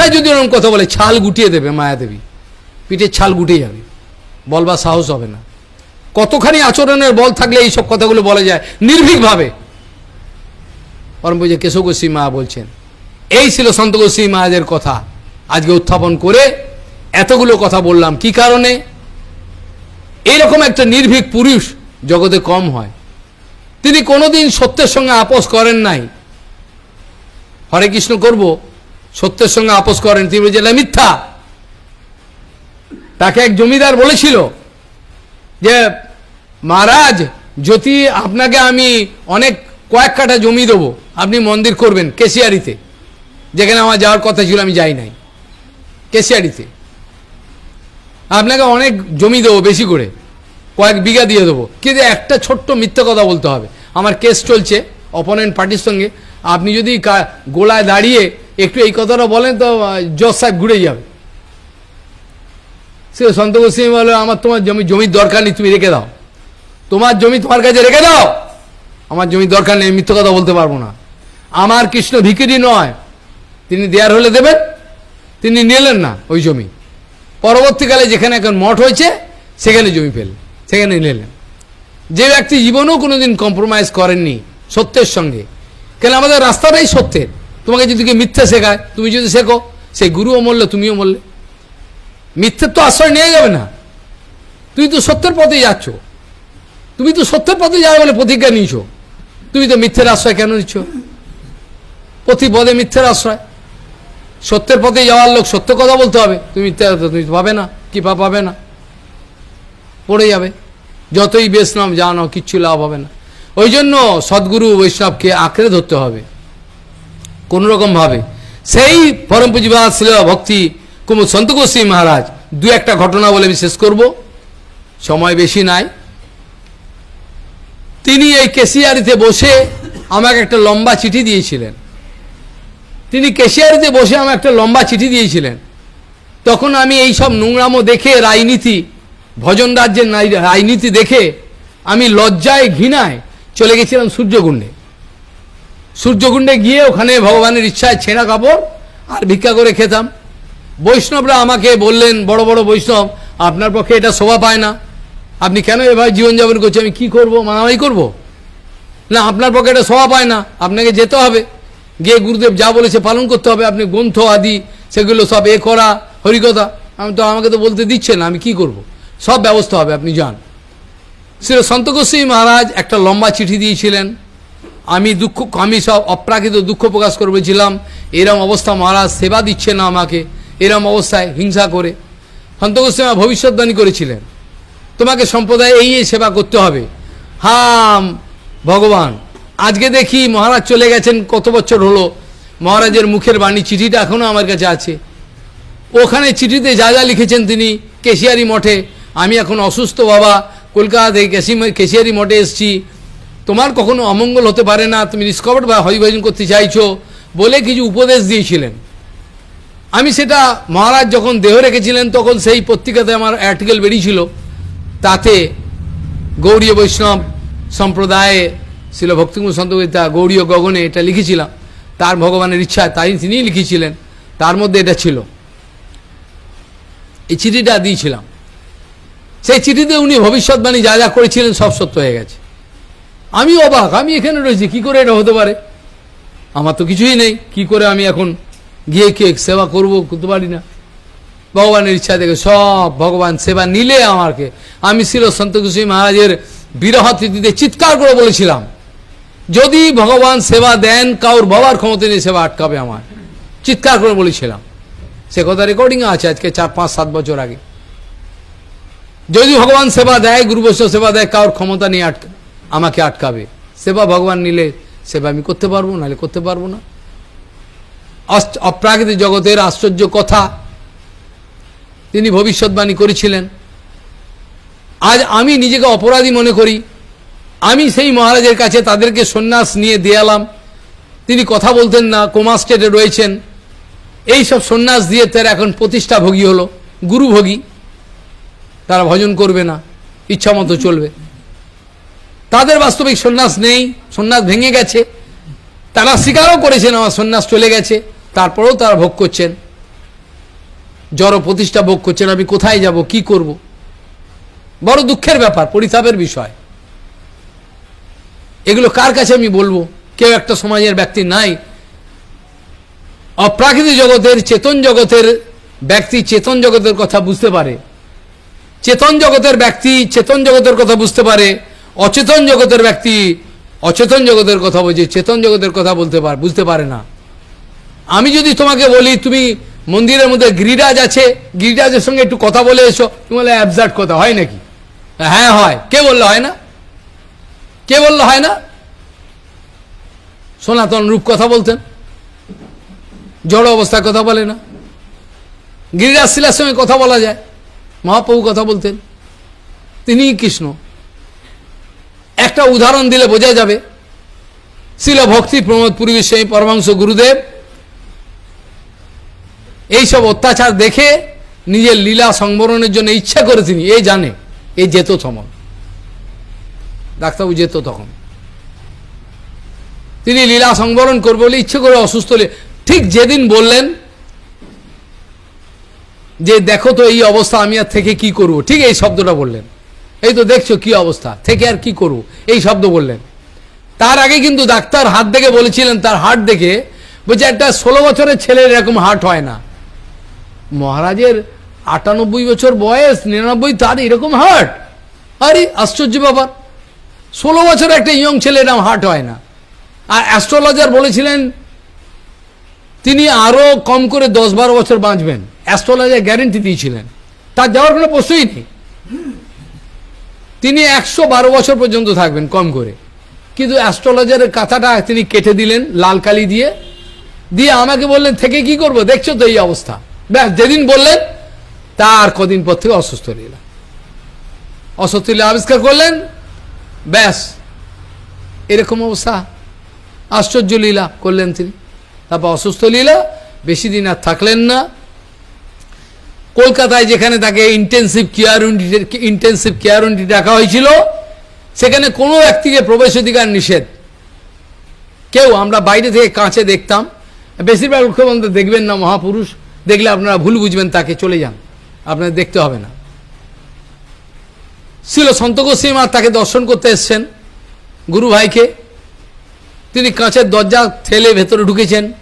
একটা যদি ওরকম কথা বলে, ছাল গুটিয়ে দেবে মায়াদেবী পিঠের ছাল গুটে যাবে। বলবার সাহস হবে না। কতখানি আচরণের বল থাকলে এইসব কথাগুলো বলা যায়? নির্ভীকভাবে। পরম পূজা কেশবগোস্বী মা বলছেন, এই ছিল সন্ত গোস্বী মহারাজের কথা। আজকে উত্থাপন করে এতগুলো কথা বললাম। কি কারণে? এইরকম একটা নির্ভীক পুরুষ জগতে কম হয়। তিনি কোনোদিন সত্যের সঙ্গে আপোষ করেন নাই। হরে কৃষ্ণ করব। সত্যের সঙ্গে আপোষ করেন তিনি "এটা মিথ্যা। তাকে এক জমিদার বলেছিল যে, মহারাজ, যদি আপনাকে আমি অনেক কয়েক কাঠা জমি দেবো, আপনি মন্দির করবেন কেশিয়ারিতে। যেখানে আমার যাওয়ার কথা ছিল, আমি যাই নাই। কেশিয়ারিতে। আপনাকে অনেক জমি দেবো, বেশি করে। কয়েক বিঘা দিয়ে দেবো। কিন্তু একটা ছোট্ট মিথ্যা কথা বলতে হবে। আমার কেস চলছে অপোনেন্ট পার্টির সঙ্গে। আপনি যদি গোলায় দাঁড়িয়ে একটু এই কথাটা বলেন তো জজ সাহেব ঘুরে যাবে। সে সন্তোষ সিং বলে, আমার তোমার জমি, জমির দরকার নেই, তুমি রেখে দাও। তোমার জমি তোমার কাছে রেখে দাও। আমার জমির দরকার নেই মিথ্য কথা বলতে পারব না। আমার কৃষ্ণ ভিকিরি নয়। তিনি দেয়ার হলে দেবেন, তিনি নিলেন না ওই জমি। পরবর্তীকালে যেখানে এখন মঠ হয়েছে, সেখানে জমি পেলেন, সেখানে নিলেন। যে ব্যক্তি জীবনেও কোনোদিন কম্প্রোমাইজ করেননি সত্যের সঙ্গে, কেন আমাদের রাস্তাটাই সত্যের? তোমাকে যদি কেউ মিথ্যে শেখায়, তুমি যদি শেখো সেই গুরুও মরলে, তুমিও মরলে। মিথ্যের তো আশ্রয় নিয়ে যাবে না। তুমি তো সত্যের পথে যাচ্ছ। তুমি তো সত্যের পথে যাবে বলে প্রতিজ্ঞা নিয়েছ। তুমি তো মিথ্যের আশ্রয় কেন নিচ্ছ? প্রতি পদে মিথ্যের আশ্রয়। সত্যের পথে যাওয়ার লোক সত্য কথা বলতে হবে। তুমি মিথ্যে তুমি পাবে না কি পা পাবে না। পড়ে যাবে। যতই বেশ নাম জানো, কিচ্ছু লাভ হবে না। ওই জন্য সদ্গুরু বৈষ্ণবকে আঁকড়ে ধরতে হবে। কোন রকম ভাবে। সেই পরম পুঁজিবাদ ছিল ভক্তি কুমুদ সন্তকোষী মহারাজ। দু একটা ঘটনা বলে আমি শেষ করব। সময় বেশি নাই। তিনি এই কেশিয়ারিতে বসে আমাকে একটা লম্বা চিঠি দিয়েছিলেন। তিনি কেশিয়ারিতে বসে আমাকে একটা লম্বা চিঠি দিয়েছিলেন। তখন আমি এই সব নোংরামো দেখে, রাজনীতি, ভজন রাজ্যের রাজনীতি দেখে আমি লজ্জায় ঘৃণায় চলে গেছিলাম সূর্যকুণ্ডে। সূর্যকুণ্ডে গিয়ে ওখানে ভগবানের ইচ্ছায় ছেঁড়া কাপড় আর ভিক্ষা করে খেতাম। বৈষ্ণবরা আমাকে বললেন, বড় বড় বৈষ্ণব, আপনার পক্ষে এটা শোভা পায় না। আপনি কেন এভাবে জীবনযাপন করছেন? আমি কি করব? মারামারি করব? না, আপনার পক্ষে এটা শোভা পায় না। আপনাকে যেতে হবে। গিয়ে গুরুদেব যা বলেছে পালন করতে হবে। আপনি গ্রন্থ আদি, সেগুলো সব এ করা, হরিকথা। আমি তো, আমাকে তো বলতে দিচ্ছে না, আমি কি করব? সব ব্যবস্থা হবে, আপনি যান। শ্রী সন্তোষী মহারাজ একটা লম্বা চিঠি দিয়েছিলেন। আমি দুঃখ, আমি সব অপ্রাকৃত দুঃখ প্রকাশ করেছিলাম এরম অবস্থা মহারাজ সেবা দিচ্ছে না আমাকে, এরম অবস্থায় হিংসা করে। সন্তোষী মা ভবিষ্যৎবাণী করেছিলেন। তোমাকে সম্প্রদায় এই এই সেবা করতে হবে। হাম, ভগবান, আজকে দেখি মহারাজ চলে গেছেন, কত বছর হলো, মহারাজের মুখের বাণী, চিঠিটা এখনও আমার কাছে আছে। ওখানে চিঠিতে যা যা লিখেছেন তিনি, কেশিয়ারি মঠে, আমি এখন অসুস্থ বাবা কলকাতা থেকে কেশি- কেশিয়ারি মঠে এসেছি তোমার কখনো অমঙ্গল হতে পারে না, তুমি ডিসকভার বা হরিভজন করতে চাইছো বলে কিছু উপদেশ দিয়েছিলেন। আমি সেটা মহারাজ যখন দেহ রেখেছিলেন, তখন সেই পত্রিকাতে আমার আর্টিকেল বেরিয়েছিল। তাতে গৌরীয় বৈষ্ণব সম্প্রদায়ে ছিল ভক্তিমূল সন্তবিতা গৌরীয় গগনে এটা লিখেছিলাম। তার ভগবানের ইচ্ছা, তাই তিনিই লিখেছিলেন। তার মধ্যে এটা ছিল। এই চিঠিটা দিয়েছিলাম। সেই চিঠিতে উনি ভবিষ্যৎবাণী যা যা করেছিলেন সব সত্য হয়ে গেছে। আমি অবাক, আমি এখানে রয়েছি, কি করে এটা হতে পারে? আমার তো কিছুই নেই, কি করে আমি এখন গিয়ে কে সেবা করব করতে পারি না? ভগবানের ইচ্ছা থেকে সব ভগবান সেবা নিলে আমাকে। আমি ছিল সন্তকুশী মহারাজের বিরহ তিথিতে চিৎকার করে বলেছিলাম, যদি ভগবান সেবা দেন, কাউর বাবার ক্ষমতা নেই সেবা আটকাবে আমার। চিৎকার করে বলেছিলাম। সে কথা রেকর্ডিং আছে, আজকে চার, পাঁচ, সাত বছর আগে। যদি ভগবান সেবা দেয়, গুরু সেবা দেয় কারোর ক্ষমতা নিয়ে আটকা আমাকে আটকাবে। সেবা ভগবান নিলে সেবা আমি করতে পারব, নাহলে করতে পারব না। অপ্রাকৃতিক জগতের আশ্চর্য কথা তিনি ভবিষ্যৎবাণী করেছিলেন। আজ আমি নিজেকে অপরাধী মনে করি। আমি সেই মহারাজের কাছে তাদেরকে সন্ন্যাস নিয়ে দেয়ালাম। তিনি কথা বলতেন না, কোমা স্টেটে রয়েছেন। এই সব সন্ন্যাস দিয়ে তার এখন প্রতিষ্ঠাভোগী হলো, গুরুভোগী। তারা ভজন করবে না ইচ্ছা মতো চলবে। তাদের বাস্তবিক সন্ন্যাস নেই, সন্ন্যাস ভেঙে গেছে। তারা স্বীকারও করেছেন, আমার সন্ন্যাস চলে গেছে। তারপরেও তারা ভোগ করছেন। জড় প্রতিষ্ঠা ভোগ করছেন, আমি কোথায় যাব, কি করব? বড় দুঃখের ব্যাপার, পরিতাপের বিষয়। এগুলো কার কাছে আমি বলব? কেউ একটা সমাজের ব্যক্তি নাই। অপ্রাকৃতিক জগতের, চেতন জগতের ব্যক্তি চেতন জগতের কথা বুঝতে পারে। চেতন জগতের ব্যক্তি চেতন জগতের কথা বুঝতে পারে। অচেতন জগতের ব্যক্তি অচেতন জগতের কথা বলছে, চেতন জগতের কথা বলতে পার, বুঝতে পারে না। আমি যদি তোমাকে বলি, তুমি মন্দিরের মধ্যে গিরিরাজ আছে, গিরিরাজের সঙ্গে একটু কথা বলে এসো। তুমি বলে অ্যাবজার্ট কথা, হয় নাকি? হ্যাঁ হয়। কে বলল, হয় না? কে বলল, হয় না? সনাতন রূপ কথা বলতেন। জড় অবস্থায় কথা বলে না। গিরিরাজ শিলার সঙ্গে কথা বলা যায়। মহাপ্রভু কথা বলতেন। তিনিই কৃষ্ণ। একটা উদাহরণ দিলে বোঝা যাবে। শিল ভক্তি, প্রমোদ, পুরী গোস্বামী পরমাংশ গুরুদেব। এইসব অত্যাচার দেখে নিজের লীলা সংবরণের জন্য ইচ্ছা করে তিনি এই জানে এই যেত সমন ডাক্তারবাবু যেত তখন। তিনি লীলা সংবরণ করবে বলে ইচ্ছে করে অসুস্থ হলে, ঠিক যেদিন বললেন যে, দেখো তো এই অবস্থা, আমি আর থেকে কি করব? ঠিক এই শব্দটা বললেন। এই তো দেখছ কি অবস্থা। থেকে আর কি করব এই শব্দ বললেন। তার আগে কিন্তু ডাক্তার হাত দেখে বলেছিলেন, তার হার্ট দেখে। বলছে, একটা ষোলো বছরের ছেলের এরকম হার্ট হয় না। মহারাজের আটানব্বই বছর বয়স, নিরানব্বই, তার এরকম হার্ট আরে, আশ্চর্য ব্যাপার। ষোলো বছর একটা ইয়ং ছেলে এরকম হার্ট হয় না। আর অ্যাস্ট্রোলজার বলেছিলেন, তিনি আরও কম করে দশ বারো বছর বাঁচবেন। অ্যাস্ট্রোলজার গ্যারেন্টি দিয়েছিলেন। তার যাওয়ার কোনো প্রশ্নই নেই। তিনি একশো বারো বছর পর্যন্ত থাকবেন, কম করে। কিন্তু অ্যাস্ট্রোলজারের কথাটা তিনি কেটে দিলেন, লাল কালি দিয়ে। দিয়ে আমাকে বললেন, থেকে কি করব? দেখছ তো এই অবস্থা। ব্যাস, যেদিন বললেন, তার কদিন পর থেকে অসুস্থ লীলা অসুস্থ লীলা আবিষ্কার করলেন, ব্যাস, এরকম অবস্থা। আশ্চর্য লীলা করলেন তিনি। তারপর অসুস্থ লীলা, বেশি দিন আর থাকলেন না। কলকাতায় যেখানে তাকে intensive care unit intensive care unit রাখা হয়েছিল, সেখানে কোনো ব্যক্তিকে প্রবেশ অধিকার নিষেধ। কেউ, আমরা বাইরে থেকে কাঁচে দেখতাম। বেশিরভাগ মুখ্যমন্ত্রী দেখবেন না, মহাপুরুষ। দেখলে আপনারা ভুল বুঝবেন, তাকে চলে যান। আপনাদের দেখতে হবে না। ছিল সন্ত গোস্বীমা তাকে দর্শন করতে এসছেন গুরু ভাইকে। তিনি কাঁচের দরজা ঠেলে ভেতরে ঢুকেছেন।